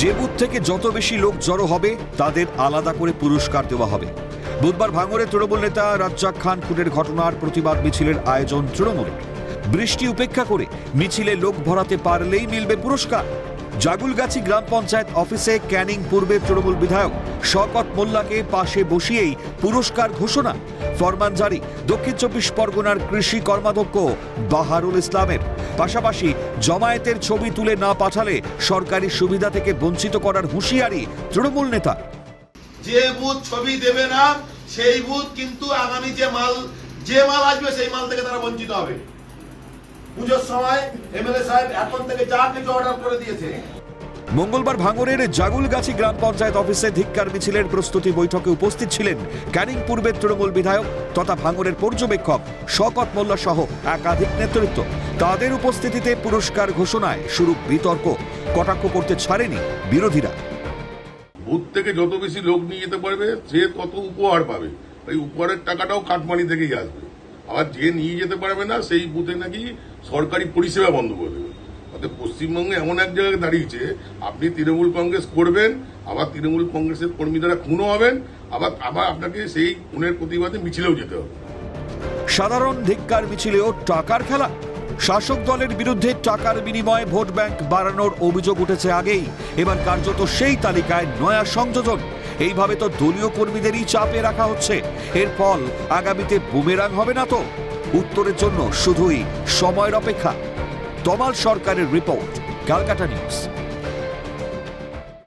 যে বুথ থেকে যত বেশি লোক জড়ো হবে, তাদের আলাদা করে পুরস্কার দেওয়া হবে। বুধবার ভাঙড়ে তৃণমূল নেতা রাজ্জাক খান খুনের ঘটনার প্রতিবাদ মিছিলের আয়োজন তৃণমূলের বৃষ্টি উপেক্ষা করে মিছিলে লোক ভরাতে পারলেই মিলবে পুরস্কার। জাগুলগাছি গ্রাম পঞ্চায়েত অফিসে ক্যানিং পূর্বে তৃণমূল বিধায়ক শকত মোল্লাকে পাশে বসিয়েই পুরস্কার ঘোষণা। ফরমান জারি দক্ষিণ চব্বিশ পরগনার কৃষি কর্মাধ্যক্ষ বাহারুল ইসলামের। পাশাপাশি জমায়েতের ছবি তুলে না পাঠালে সরকারি সুবিধা থেকে বঞ্চিত করার হুঁশিয়ারি তৃণমূল নেতা। যে বুথ ছবি দেবে না সেই বুথ কিন্তু আগামী যে মাল যে মাল আসবে সেই মাল থেকে তারা বঞ্চিত হবে। পুজোর সময় এমএলএ সাহেব এখন থেকে যা কিছু অর্ডার করে দিয়েছে। মঙ্গলবার ভাঙরের জাগুলগাছি গ্রাম পঞ্চায়েত অফিসে ধিক্কার মিছিলের প্রস্তুতি বৈঠকে উপস্থিত ছিলেন ক্যানিং পূর্বের তৃণমূল বিধায়ক তথা ভাঙরের পর্যবেক্ষক শকত মোল্লা সহ একাধিক নেতৃত্ব। তাদের উপস্থিতিতে পুরস্কার ঘোষণায় শুরু বিতর্ক। কটাক্ষ করতে ছাড়েনি বিরোধীরা। বুথ থেকে যত বেশি লোক নিয়ে যেতে পারবে সে তত উপহার পাবে। ওই উপহারের টাকাটাও কাটমানি থেকেই আসবে। আবার যে নিয়ে যেতে পারবে না সেই বুথে নাকি সরকারি পরিষেবা বন্ধ করে দেবে। অর্থাৎ পশ্চিমবঙ্গে এমন এক জায়গায় দাঁড়িয়েছে আপনি তৃণমূল কংগ্রেস করবেন আবার তৃণমূল কংগ্রেসের কর্মী দ্বারা খুনও হবেন আবার আবার আপনাকে সেই খুনের প্রতিবাদে মিছিলেও যেতে হবে। সাধারণ ধিক্কার মিছিলেও টাকার খেলা। শাসক দলের বিরুদ্ধে টাকার বিনিময়ে ভোট ব্যাংক বাড়ানোর অভিযোগ উঠেছে আগেই। এবার কার্যত সেই তালিকায় নয়া সংযোজন। এইভাবে তো দলীয় কর্মীদেরই চাপে রাখা হচ্ছে। এর ফল আগামীতে বুমেরাং হবে না তো? উত্তরের জন্য শুধুই সময়ের অপেক্ষা। তমাল সরকারের রিপোর্ট, ক্যালকাটা নিউজ।